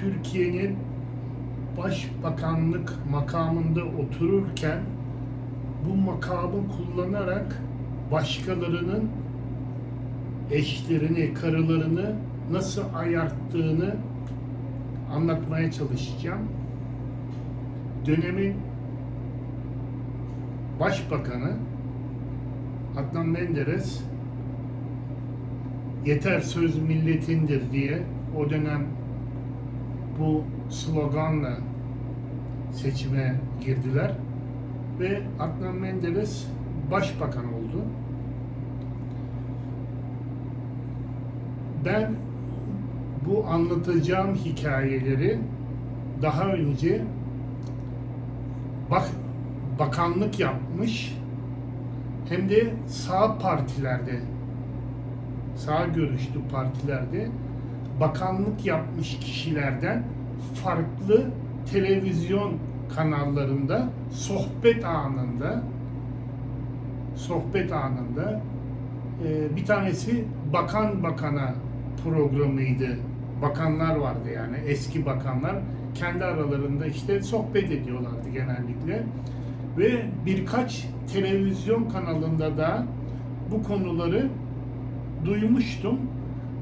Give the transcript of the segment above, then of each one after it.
Türkiye'nin başbakanlık makamında otururken bu makamı kullanarak başkalarının eşlerini, karılarını nasıl ayarttığını anlatmaya çalışacağım. Dönemin başbakanı Adnan Menderes yeter söz milletindir diye o dönem bu sloganla seçime girdiler ve Adnan Menderes başbakan oldu. Ben bu anlatacağım hikayeleri daha önce bak bakanlık yapmış hem de sağ partilerde sağ görüşlü partilerde bakanlık yapmış kişilerden farklı televizyon kanallarında sohbet anında sohbet anında e, bir tanesi bakan bakana programıydı. Bakanlar vardı yani eski bakanlar kendi aralarında işte sohbet ediyorlardı genellikle ve birkaç televizyon kanalında da bu konuları duymuştum.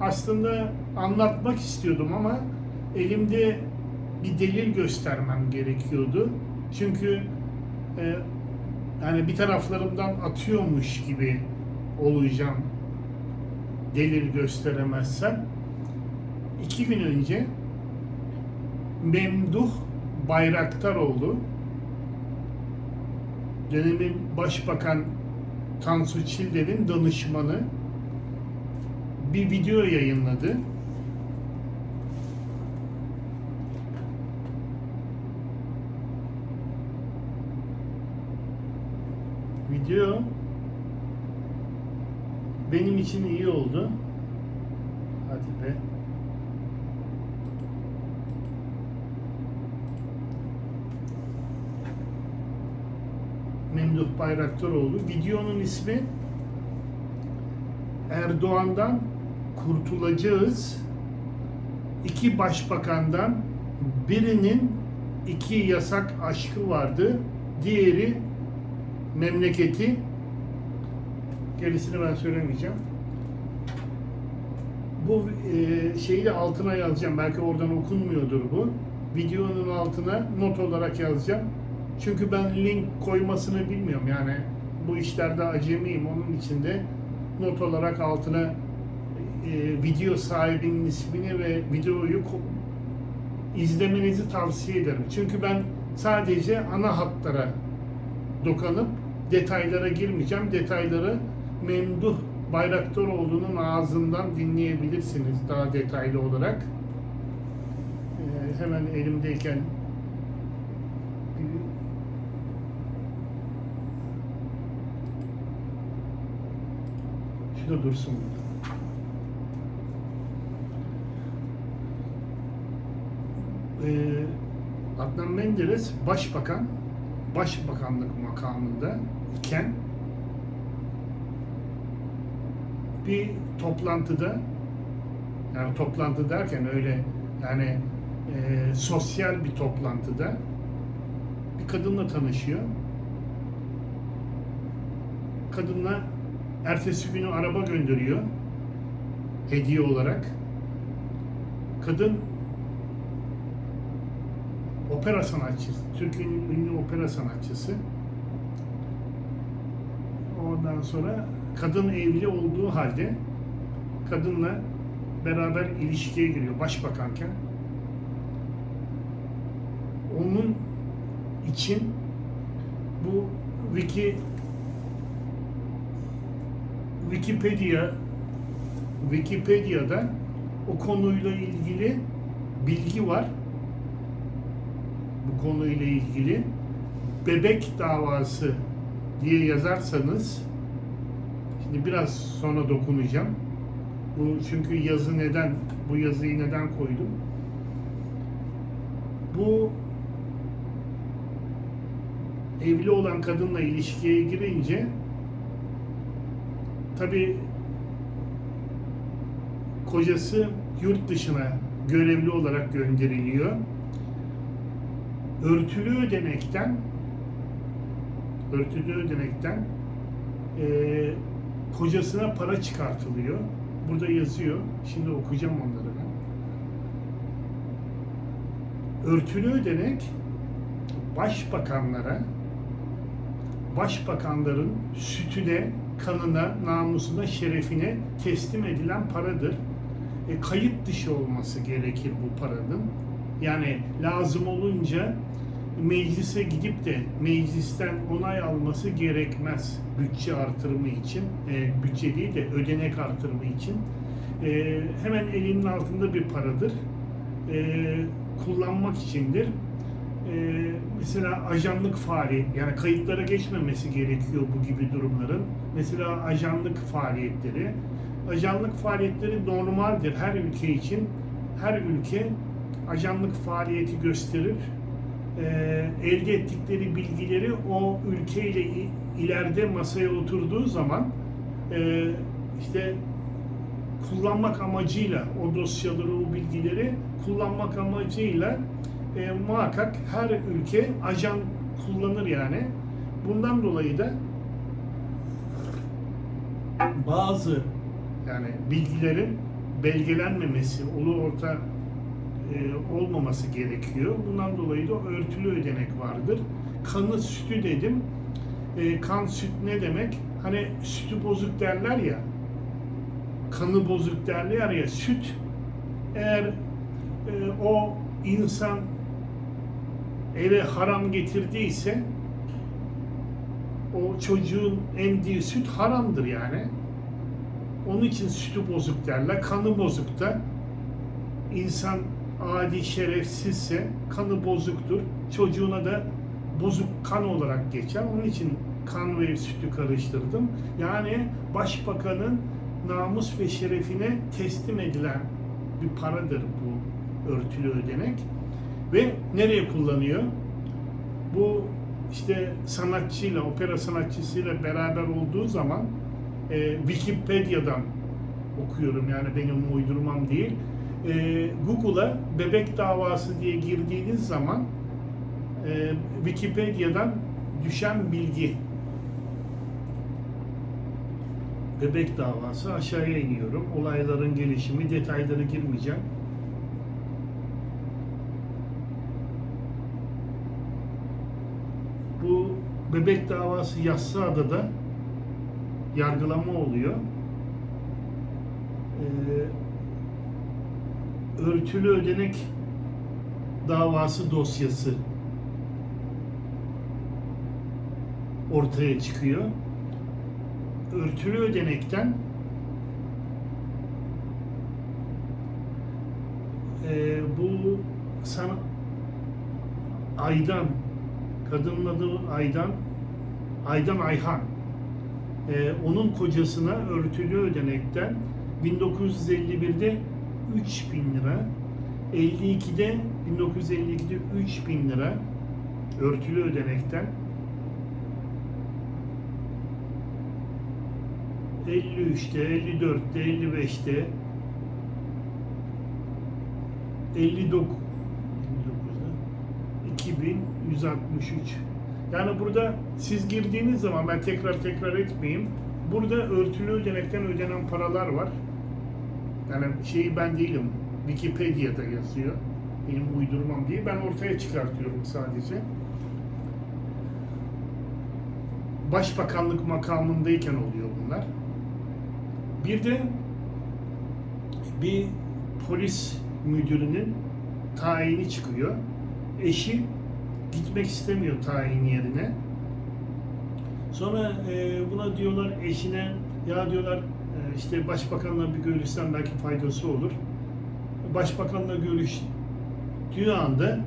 Aslında anlatmak istiyordum ama elimde bir delil göstermem gerekiyordu. Çünkü e, yani bir taraflarımdan atıyormuş gibi olacağım delil gösteremezsem. İki gün önce Memduh Bayraktaroğlu dönemin Başbakan Tansu Çiller'in danışmanı bir video yayınladı. Video benim için iyi oldu. Hadi be. Memduh Bayraktaroğlu. Videonun ismi Erdoğan'dan kurtulacağız. İki başbakandan birinin iki yasak aşkı vardı. Diğeri memleketi. Gerisini ben söylemeyeceğim. Bu e, şeyi de altına yazacağım. Belki oradan okunmuyordur bu. Videonun altına not olarak yazacağım. Çünkü ben link koymasını bilmiyorum. Yani bu işlerde acemiyim. Onun için de not olarak altına e, video sahibinin ismini ve videoyu izlemenizi tavsiye ederim. Çünkü ben sadece ana hatlara dokanıp detaylara girmeyeceğim. Detayları Memduh Bayraktaroğlu'nun ağzından dinleyebilirsiniz daha detaylı olarak. Ee, hemen elimdeyken Şurada dursun burada. Ee, Adnan Menderes başbakan, başbakanlık makamında iken bir toplantıda yani toplantı derken öyle yani e, sosyal bir toplantıda bir kadınla tanışıyor. Kadınla ertesi günü araba gönderiyor hediye olarak. Kadın opera sanatçısı, Türkiye'nin ünlü opera sanatçısı. Ondan sonra kadın evli olduğu halde kadınla beraber ilişkiye giriyor başbakanken. Onun için bu wiki Wikipedia Wikipedia'da o konuyla ilgili bilgi var. Bu konuyla ilgili bebek davası diye yazarsanız şimdi biraz sonra dokunacağım. Bu çünkü yazı neden bu yazıyı neden koydum? Bu evli olan kadınla ilişkiye girince tabi kocası yurt dışına görevli olarak gönderiliyor. Örtülü ödenekten örtülü ödenekten eee, kocasına para çıkartılıyor. Burada yazıyor. Şimdi okuyacağım onları ben. Örtülü ödenek başbakanlara başbakanların sütüne, kanına, namusuna, şerefine teslim edilen paradır. E, kayıt dışı olması gerekir bu paranın. Yani lazım olunca meclise gidip de meclisten onay alması gerekmez bütçe artırımı için. E, bütçe değil de ödenek artırımı için. E, hemen elinin altında bir paradır. E, kullanmak içindir. Ee, mesela ajanlık faaliyet yani kayıtlara geçmemesi gerekiyor bu gibi durumların. Mesela ajanlık faaliyetleri. Ajanlık faaliyetleri normaldir her ülke için. Her ülke ajanlık faaliyeti gösterir. Ee, elde ettikleri bilgileri o ülkeyle ileride masaya oturduğu zaman e, işte kullanmak amacıyla o dosyaları, o bilgileri kullanmak amacıyla e, muhakkak her ülke ajan kullanır yani. Bundan dolayı da bazı yani bilgilerin belgelenmemesi, ulu orta e, olmaması gerekiyor. Bundan dolayı da örtülü ödenek vardır. Kanı sütü dedim. E, kan süt ne demek? Hani sütü bozuk derler ya. Kanı bozuk derler ya. Süt eğer e, o insan eve haram getirdiyse o çocuğun emdiği süt haramdır yani. Onun için sütü bozuk derler. Kanı bozuk da insan adi şerefsizse kanı bozuktur. Çocuğuna da bozuk kan olarak geçer. Onun için kan ve sütü karıştırdım. Yani başbakanın namus ve şerefine teslim edilen bir paradır bu örtülü ödenek. Ve nereye kullanıyor? Bu işte sanatçıyla, opera sanatçısıyla beraber olduğu zaman e, Wikipedia'dan okuyorum yani benim uydurmam değil. E, Google'a bebek davası diye girdiğiniz zaman e, Wikipedia'dan düşen bilgi bebek davası aşağıya iniyorum. Olayların gelişimi, detayları girmeyeceğim. Bu bebek davası Yassıada'da yargılama oluyor. Ee, örtülü ödenek davası dosyası ortaya çıkıyor. Örtülü ödenekten ee, bu sana Aydan kadının adı Aydan Aydan Ayhan Ee, onun kocasına örtülü ödenekten 1951'de 3000 lira 52'de 1952'de 3000 lira örtülü ödenekten 53'te, 54'te, 55'te 59 2163 yani burada siz girdiğiniz zaman ben tekrar tekrar etmeyeyim. Burada örtülü ödenekten ödenen paralar var. Yani şeyi ben değilim. Wikipedia'da yazıyor. Benim uydurmam değil. Ben ortaya çıkartıyorum sadece. Başbakanlık makamındayken oluyor bunlar. Bir de bir polis müdürünün tayini çıkıyor. Eşi gitmek istemiyor tayin yerine. Sonra e, buna diyorlar eşine ya diyorlar işte başbakanla bir görüşsen belki faydası olur. Başbakanla görüştüğü anda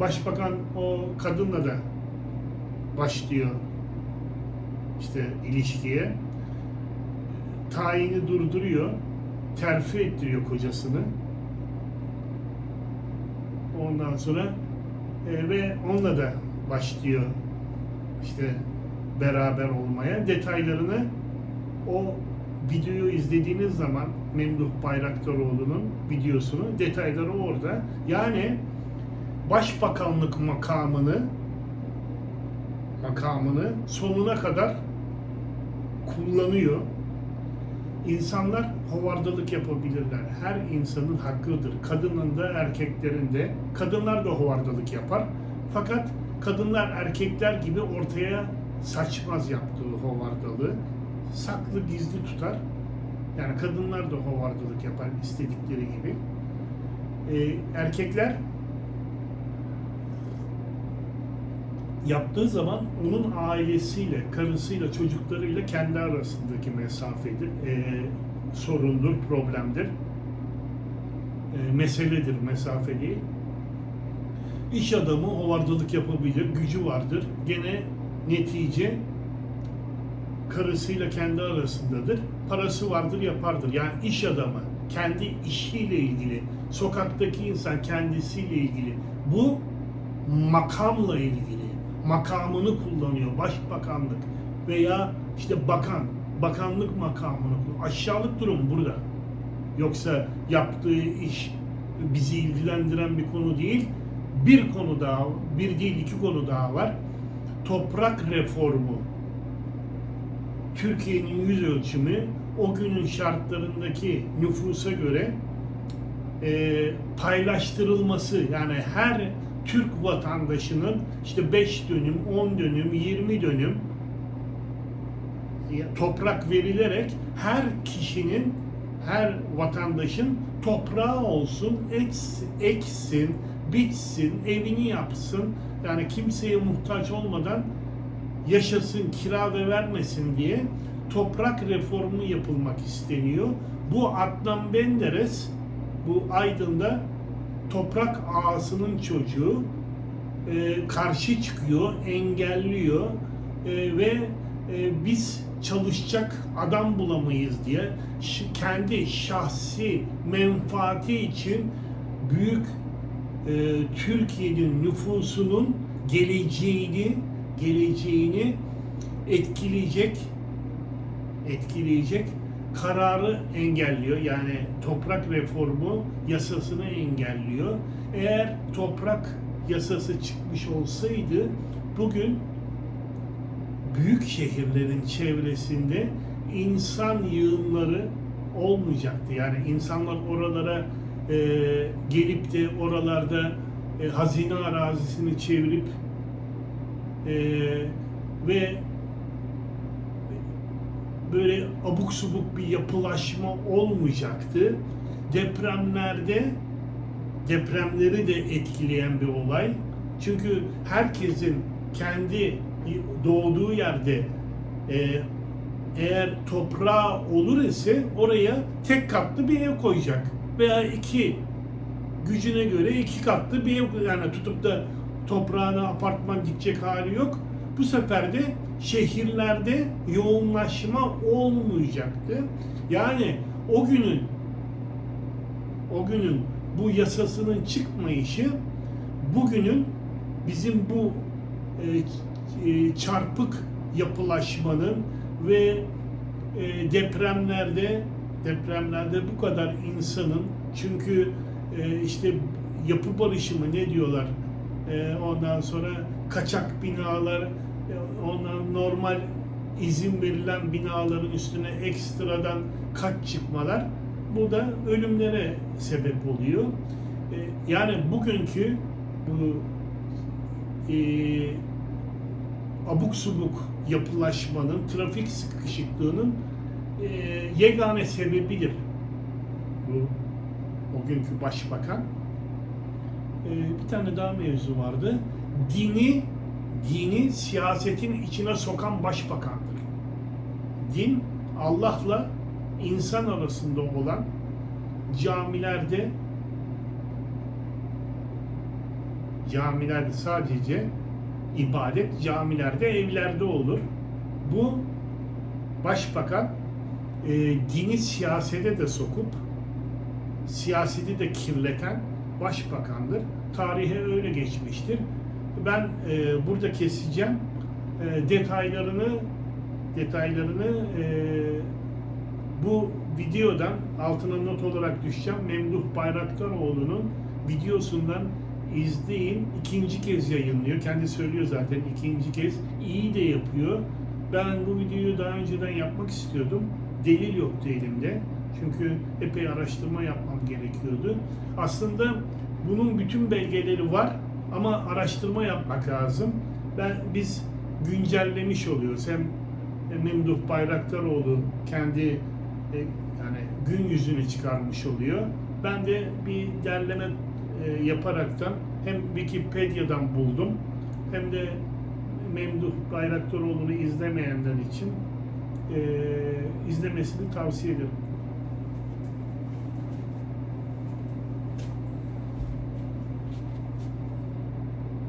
başbakan o kadınla da başlıyor işte ilişkiye. Tayini durduruyor. Terfi ettiriyor kocasını. Ondan sonra e, ve onunla da başlıyor işte beraber olmaya. Detaylarını o videoyu izlediğiniz zaman Memduh Bayraktaroğlu'nun videosunu detayları orada. Yani başbakanlık makamını makamını sonuna kadar kullanıyor. İnsanlar hovardalık yapabilirler. Her insanın hakkıdır. Kadının da erkeklerin de. Kadınlar da hovardalık yapar. Fakat kadınlar erkekler gibi ortaya saçmaz yaptığı hovardalığı. Saklı gizli tutar. Yani kadınlar da hovardalık yapar istedikleri gibi. Ee, erkekler yaptığı zaman onun ailesiyle, karısıyla, çocuklarıyla kendi arasındaki mesafedir, e, sorundur, problemdir, e, meseledir, mesafe değil. İş adamı hovardalık yapabilir, gücü vardır. Gene netice karısıyla kendi arasındadır. Parası vardır, yapardır. Yani iş adamı kendi işiyle ilgili, sokaktaki insan kendisiyle ilgili. Bu makamla ilgili makamını kullanıyor. Başbakanlık veya işte bakan, bakanlık makamını kullanıyor. Aşağılık durum burada. Yoksa yaptığı iş bizi ilgilendiren bir konu değil. Bir konu daha, bir değil iki konu daha var. Toprak reformu. Türkiye'nin yüz ölçümü o günün şartlarındaki nüfusa göre e, paylaştırılması yani her Türk vatandaşının işte 5 dönüm, 10 dönüm, 20 dönüm toprak verilerek her kişinin, her vatandaşın toprağı olsun, eks, eksin, bitsin, evini yapsın. Yani kimseye muhtaç olmadan yaşasın, kira ve vermesin diye toprak reformu yapılmak isteniyor. Bu Adnan Menderes bu Aydın'da toprak ağasının çocuğu e, karşı çıkıyor, engelliyor e, ve e, biz çalışacak adam bulamayız diye kendi şahsi menfaati için büyük e, Türkiye'nin nüfusunun geleceğini geleceğini etkileyecek etkileyecek kararı engelliyor. Yani toprak reformu yasasını engelliyor. Eğer toprak yasası çıkmış olsaydı bugün büyük şehirlerin çevresinde insan yığınları olmayacaktı. Yani insanlar oralara e, gelip de oralarda e, hazine arazisini çevirip e, ve böyle abuk subuk bir yapılaşma olmayacaktı. Depremlerde depremleri de etkileyen bir olay. Çünkü herkesin kendi doğduğu yerde e, eğer toprağı olur ise oraya tek katlı bir ev koyacak veya iki gücüne göre iki katlı bir ev yani tutup da toprağına apartman gidecek hali yok. Bu sefer de şehirlerde yoğunlaşma olmayacaktı. Yani o günün o günün bu yasasının çıkmayışı bugünün bizim bu e, e, çarpık yapılaşmanın ve e, depremlerde depremlerde bu kadar insanın çünkü e, işte yapı barışımı ne diyorlar e, ondan sonra kaçak binalar ondan normal izin verilen binaların üstüne ekstradan kat çıkmalar bu da ölümlere sebep oluyor. E, yani bugünkü bu e, abuk subuk yapılaşmanın, trafik sıkışıklığının e, yegane sebebidir. Bu o günkü başbakan. E, bir tane daha mevzu vardı. Dini dini siyasetin içine sokan başbakandır. Din Allah'la insan arasında olan camilerde camilerde sadece ibadet camilerde evlerde olur. Bu başbakan e, dini siyasete de sokup siyaseti de kirleten başbakandır. Tarihe öyle geçmiştir. Ben e, burada keseceğim. E, detaylarını detaylarını e, bu videodan altına not olarak düşeceğim. Memduh Bayraktaroğlu'nun videosundan izleyin. İkinci kez yayınlıyor. Kendi söylüyor zaten ikinci kez. İyi de yapıyor. Ben bu videoyu daha önceden yapmak istiyordum. Delil yoktu elimde. Çünkü epey araştırma yapmam gerekiyordu. Aslında bunun bütün belgeleri var ama araştırma yapmak lazım. Ben biz güncellemiş oluyoruz. Hem Memduh Bayraktaroğlu kendi e, yani gün yüzünü çıkarmış oluyor. Ben de bir derleme e, yaparaktan hem Wikipedia'dan buldum hem de Memduh Bayraktaroğlu'nu izlemeyenler için e, izlemesini tavsiye ederim.